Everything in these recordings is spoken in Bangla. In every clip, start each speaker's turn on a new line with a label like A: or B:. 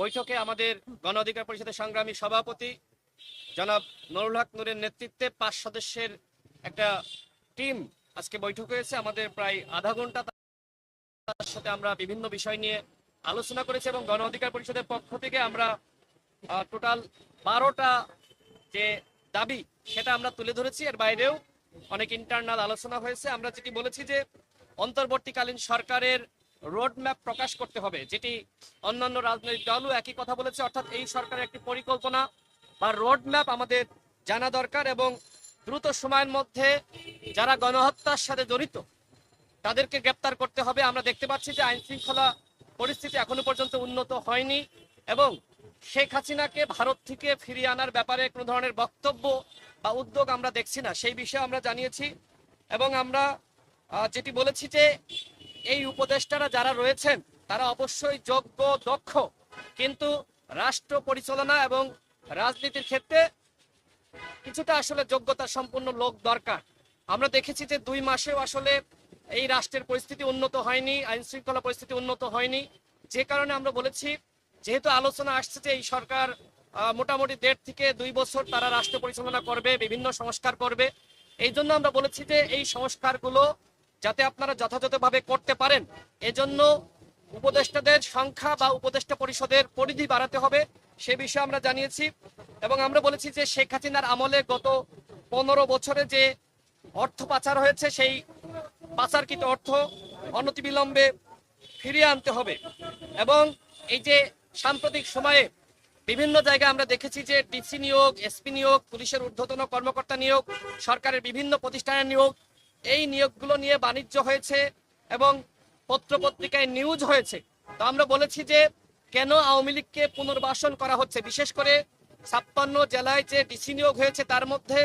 A: বৈঠকে আমাদের গণ অধিকার পরিষদের সংগ্রামী সভাপতি জনাব নুরুল হক নূরের নেতৃত্বে পাঁচ সদস্যের একটা টিম আজকে বৈঠক হয়েছে। আমাদের প্রায় আধা ঘণ্টা তার সাথে আমরা বিভিন্ন বিষয় নিয়ে আলোচনা করেছি এবং গণ অধিকার পরিষদের পক্ষ থেকে আমরা টোটাল বারোটা যে দাবি সেটা আমরা তুলে ধরেছি। এর বাইরেও অনেক ইন্টারনাল আলোচনা হয়েছে। আমরা যেটি বলেছি যে অন্তর্বর্তীকালীন সরকারের রোড ম্যাপ প্রকাশ করতে হবে, যেটি অন্যান্য রাজনৈতিক দলও একই কথা বলেছে, অর্থাৎ এই সরকারের একটি পরিকল্পনা বা রোড ম্যাপ আমাদের জানা দরকার এবং দ্রুত সময়ের মধ্যে যারা গণহত্যার সাথে জড়িত, তাদেরকে গ্রেপ্তার করতে হবে। আমরা দেখতে পাচ্ছি যে আইন শৃঙ্খলা পরিস্থিতি এখনও পর্যন্ত উন্নত হয়নি এবং শেখ হাসিনাকে ভারত থেকে ফিরিয়ে আনার ব্যাপারে কোনো ধরনের বক্তব্য বা উদ্যোগ আমরা দেখছি না, সেই বিষয়ে আমরা জানিয়েছি এবং আমরা যেটি বলেছি যে এই উপদেষ্টারা যারা রয়েছেন, তারা অবশ্যই যোগ্য, দক্ষ। কিন্তু রাষ্ট্র পরিচালনা এবং রাজনীতির ক্ষেত্রে কিছুটা আসলে যোগ্যতা সম্পন্ন লোক দরকার। আমরা দেখেছি যে দুই মাসেও আসলে এই রাষ্ট্রের পরিস্থিতি উন্নত হয়নি আইন শৃঙ্খলা পরিস্থিতি উন্নত হয়নি। যে কারণে আমরা বলেছি, যেহেতু আলোচনা আসছে যে এই সরকার মোটামুটি দেড় থেকে দুই বছর তারা রাষ্ট্র পরিচালনা করবে, বিভিন্ন সংস্কার করবে। এই জন্য আমরা বলেছি যে এই সংস্কারগুলো যাতে আপনারা যথাযথভাবে করতে পারেন। এজন্য উপদেষ্টাদের সংখ্যা বা উপদেষ্টা পরিষদের পরিধি বাড়াতে হবে, সে বিষয়ে আমরা জানিয়েছি। এবং আমরা বলেছি যে শেখ হাসিনার আমলে গত পনেরো বছরে যে অর্থ পাচার হয়েছে, সেই পাচারকৃত অর্থ অনতিবিলম্বে ফিরিয়ে আনতে হবে। এবং এই যে সাম্প্রতিক সময়ে বিভিন্ন জায়গায় আমরা দেখেছি যে ডিসি নিয়োগ, এসপি নিয়োগ, পুলিশের ঊর্ধ্বতন কর্মকর্তা নিয়োগ, সরকারের বিভিন্ন প্রতিষ্ঠানের নিয়োগ এই নিয়োগগুলো নিয়ে বাণিজ্য হয়েছে এবং পত্রপত্রিকায় নিউজ হয়েছে। তো আমরা বলেছি যে কেন আওয়ামী লীগকে পুনর্বাসন করা হচ্ছে? বিশেষ করে ছাপ্পান্ন জেলায় যে ডিসি নিয়োগ হয়েছে, তার মধ্যে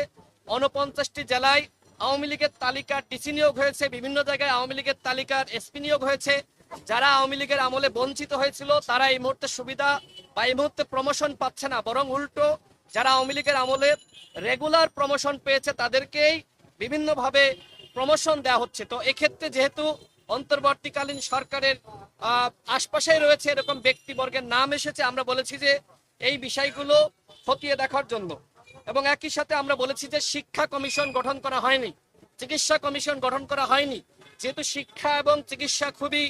A: উনপঞ্চাশটি জেলায় আওয়ামী লীগের তালিকার ডিসি নিয়োগ হয়েছে, বিভিন্ন জায়গায় আওয়ামী লীগের তালিকার এসপি নিয়োগ হয়েছে। যারা আওয়ামী লীগের আমলে বঞ্চিত হয়েছিল, তারা এই মুহূর্তে সুবিধা বা এই মুহূর্তে প্রমোশন পাচ্ছে না। বরং উল্টো, যারা আওয়ামী লীগের আমলে রেগুলার প্রমোশন পেয়েছে, তাদেরকেই বিভিন্নভাবে প্রমোশন দেওয়া হচ্ছে। তো এক্ষেত্রে যেহেতু অন্তর্বর্তীকালীন সরকারের আহ, আশপাশেই রয়েছে এরকম ব্যক্তিবর্গের নাম এসেছে আমরা বলেছি যে এই বিষয়গুলো খতিয়ে দেখার জন্য। এবং একই সাথে আমরা বলেছি যে শিক্ষা কমিশন গঠন করা হয়নি। চিকিৎসা কমিশন গঠন করা হয়নি। যেহেতু শিক্ষা এবং চিকিৎসা খুবই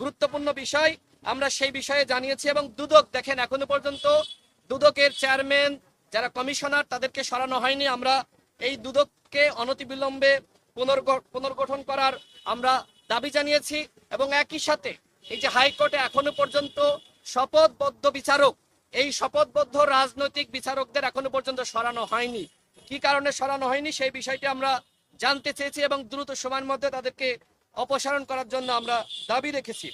A: গুরুত্বপূর্ণ বিষয় আমরা সেই বিষয়ে জানিয়েছি এবং দুদক দেখেন এখনও পর্যন্ত দুদকের চেয়ারম্যান যারা কমিশনার তাদেরকে সরানো হয়নি। আমরা এই দুদককে অনতিবিলম্বে পুনর্গঠন করার আমরা দাবি জানিয়েছি এবং একই সাথে এই যে হাইকোর্টে এখনও পর্যন্ত শপথবদ্ধ বিচারক, এই শপথবদ্ধ রাজনৈতিক বিচারকদের এখনও পর্যন্ত সরানো হয়নি। কি কারণে সরানো হয়নি সেই বিষয়টি আমরা জানতে চেয়েছি এবং দ্রুত সময়ের মধ্যে তাদেরকে অপসারণ করার জন্য আমরা দাবি রেখেছি।